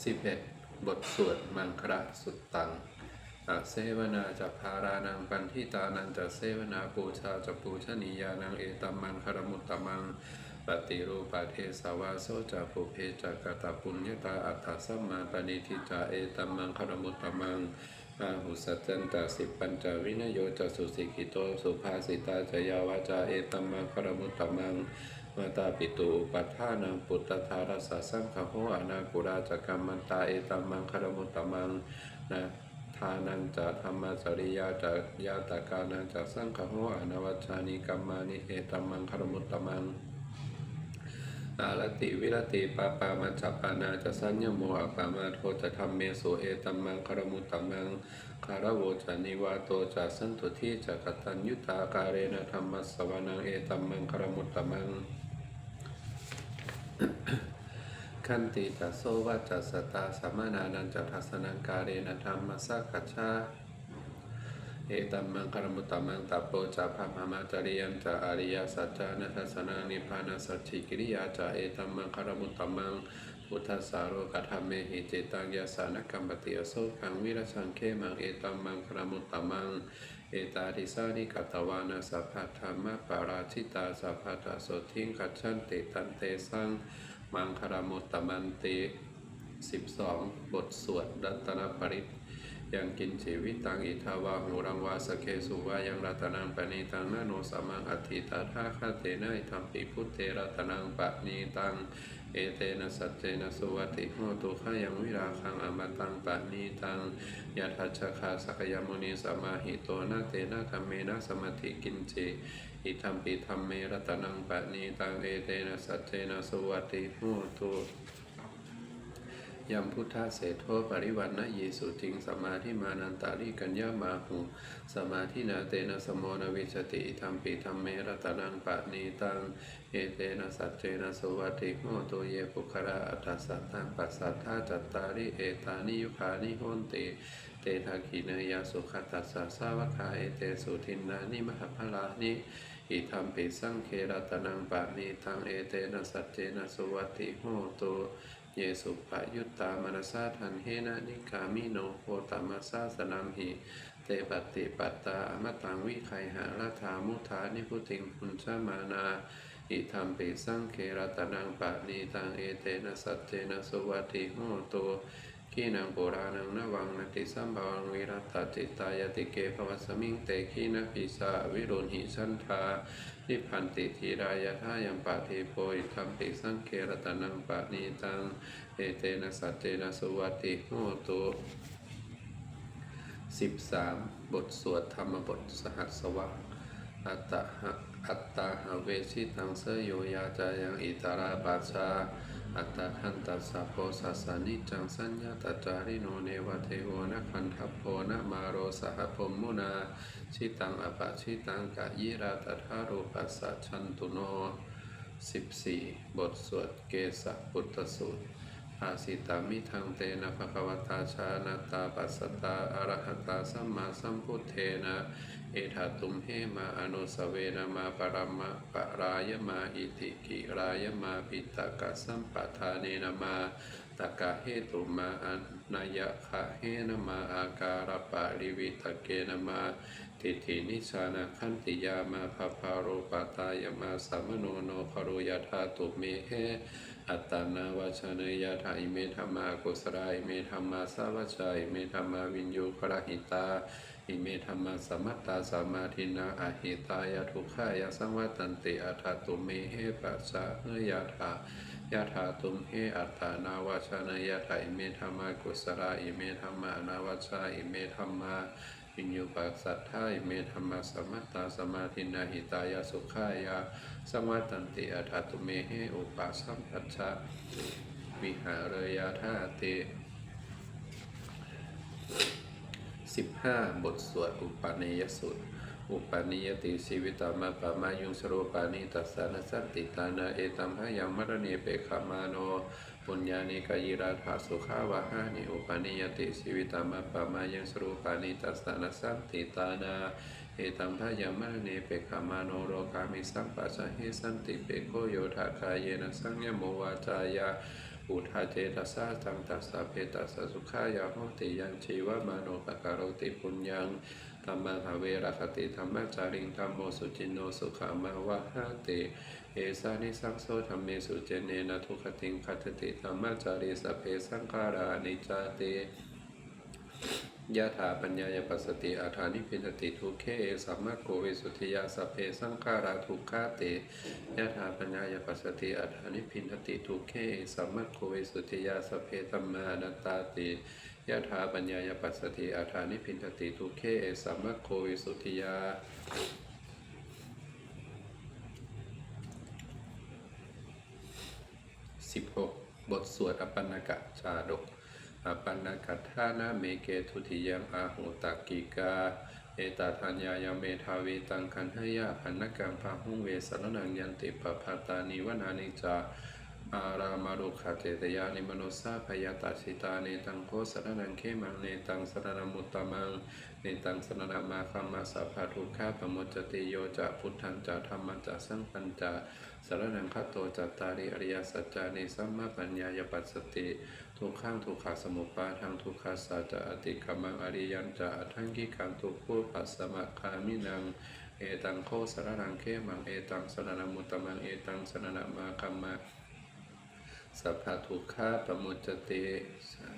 11 บทสวดมังคระสุตตังอาเสวนาจะพารานังปันทิตานันจะเสวนาปูชาจะปูชนียานังเอตัมมังคารมุตตมังปฏิรูปะเทสาวาโซจะปุเพจะกตปุญญตาอัตถสัมมาปณิทิจาเอตัมมังคารมุตตมังอาหุสัจจันตาสิปัญจวินโยจะสุสิกิโตสุภาสิตาจยาวาจาเอตัมมังคารมุตตมัง มาตาปิตูปัฏฐานังปุตตทารสสสังขโหอนากุราจกรรมมันตาเอตัมมังคารมุตตมังนะทานังจะธรรมจริยาจะยาตากานังจะสังขโหอนวัชานิกัมมานิเอตัมมังคารมุตตมังอาลติวิรติปาปามัจจปานาจะสัญญโมอะปามาโทจะธรรมเมโสเอตัมมังคารมุตตมังคารโวจะนิวาโตจะสันตุทิจะกตัญยุตาการเรนธรรมสสวนังเอตัมมังคารมุตตมัง ขันติจะโซวัจจะสตาสัมมานานันจทัสนังการเรนะธรรมสักขชาเอตัมมังคารมุตตมังตัปโปจะพะมมาจริยันจะอริยสัจจานัทสนานิพานาสัจฉิกิริยาจะเอตัมมังคารมุตตมังพุทธสาโรกธรรมเมหิเจตังยาสานกัมปติอโสขังวิรชังเคมังเอตัมมังคารมุตตมัง เอตาติสานิกัตวานาสัพพธรรมปาราชิตาสัพพตาโสทิงคัจฉันติตันเตสังมังคารมุตตมันติ12 บทสวดรัตนปริต ยังกินชีวิตตังอิทาวาหูรังวาสเคสุวายังรัตนังปณีตังนาโนสมังอัติตาทาคาเตนะธรรมปิพุทเทรัตนังปณีตังเอเตนะสัจเจนะสุวัติโหตุขายังวิราคังอมตังปณีตังยะทัชคาสกยมุนีสมาหิโตนะเตนะธรรมเมนะสมาธิกินจิอิธรรมปิธรรมเมรัตนังปณีตังเอเตนะสัจเจนะสุวัติโหตุ ยัมพุทธเสโทปริวันนะเยสุทิงสมาธิมานันตาริกัญญามาหุสมาธินาเตนะสมโมนวิชติธรรมปิธรรมเมรตนังปะนีตังเอเตนะสัจเจนะสวัติโมโตเยปุคระอัตสัตตังปัสสัทธาจัตตาริเอตานิยุคานิโหนติเตทาคีเนยาสุขตัสสะสาวคาเอเตสุทินนานิมหพลานิอิธรรมปิสังเครตนังปะนีตังเอเตนะสัจเจนะสุวัติโหตุ เยสุปะยุตตามนสาทันเฮนะนิกามิโนโคตมัสสาสนัมหิเตปติปัตตาอมตังวิไคหาราธามุทานิพุติงพุญชมานาอิธรรมปิสังเครตนังปะนีตังเอเตนะสัจเจนะสุวัติโหตุ ขีนังโบราณังนวังนติสัมภวังวิรัตตจิตายติเกภวสมิงเตขีนปิสาวิรุณหิชันทานิพันติทีรายทายังปะเทโพอิธรรมปิสังเครตนังปะนีตังเอเตนะสัจเจนะสุวัติโหตุสิบสามบทสวดธรรมบทสหัสวะอัตตะอัตตาหเวชิตังเสยโยยาจายังอิตาราปาชา อัตตะคันตัสสะโพสัสสานิจังสัญญาตจาริโนเนวเทโวนะคันทัพโพนะมาโรสหพมมุนาชิตังอปะชิตังกะยิราตถารูปัสสะชันตุโน 14 บทสวดเกสะพุตตสูตร อาสิตามิทังเตนะภะคะวตาชานาตาปัสสตาอรหัตตาสัมมาสัมพุทเทนะเอธาตุมเหมาอนุสเวนะมาปรมะปะรายมาอิติกิรายมาปิตกะสัมปทาเนนะมาตกะเหตุมาอนนายะคะเหนะมาอาการปะริวิตเกนะมา ทิฏฐินิชานะขันติยามาภาพาโรปตายมาสัมโนโนคารุยธาตุเมเหอัตตานาวชาเนยธาอิเมธรรมากุสราอิเมธรรมาสาวชาอิเมธรรมาวินยูครหิตาอิเมธรรมาสมัตตาสมาธินาอหิตายาทุกขายาสังวัตันติอัฏตุเมเหปัสสะเฮยธายะธาตุมเหอัตตานาวชาเนยธาอิเมธรรมากุสราอิเมธรรมา นาวชาอิเมธรรมา ปิญญูปัสสัทธายเมธรรมสมัตตาสมาธินาหิตายาสุขายาสมาตันติอัฏฐตุเมเหอุปาสัมปัชชะวิหารยาธาติสิบห้าบทสวดอุปาเนยสุต อุปาณิยติชีวิตามาปามายุงสโรปานิตัสสานสันติตานาเอตัมพยังมรณีเปคามาโนปุญญานิกายิราธาสุขาวะหานิอุปาณิยติชีวิตามาปามายังสรูปานิตัสสานสันติตานาเอตัมพยังมรณีเปคามาโนโรกามิสัมปัสเฮสันติเปโคโยธาคายเยนะสังยโมวาจายาอุปุถาเจตสาจังตัสสะเพตัสสะสุขายาโหติยังชีวมาโนปการโรติปุญญัง ธรรมหาเวรคติธรรมจาริงธรรมโมสุจินโนสุขามาวะหาติเอสานิสังโสธรรมเมสุเจเนนะทุขติงคัตติธรรมจาริสเพสังขารานิจาเตยะถาปัญญายปัสสติอาธานิพินติทุเคสัมมาโกวิสุทธิยาสเพสังขาราทุกขาเตยะถาปัญญายปัสสติอาธานิพินติทุเคสัมมาโกวิสุทธิยาสเพธัมมานัตตาติ ยะถาปัญญายปัสสติอาธานิพินติทุเคสัมมาโกวิสุทิยา16บหกบทสวดอปันนกะชาดกอปันนกัทานาเมเกทุติยังอาหุตักกิกา เอตาทัญญายาเมทาวีตังคันหยาพันนกังพาหุงเวสรนังยันติปปาตานิวนานิจา อารามารุขเจตยานิมโนสาพยาตาสิตาเนตังโคสระนังเขมังเนตังสรณมุตตมังเนตังสรณมาคัมมาสัพพะทุกขาปมจจติโยจะพุทธังจะธรรมังจะสังปัญจะสระนังคัตโตจัตตาริอริยสัจจานิสัมมาปัญญายปัสสติ ทุกขังทุกขสมุปปาทังทุกขาสัจจะอติกมังอริยันจะทั้งกิขังทุกขุปัสสมะคามินังเอตังโคสระนังเขมังเอตังสรณมุตตมังเอตังสรณมาคัมมา สัพพทุกขาปมุจเตสา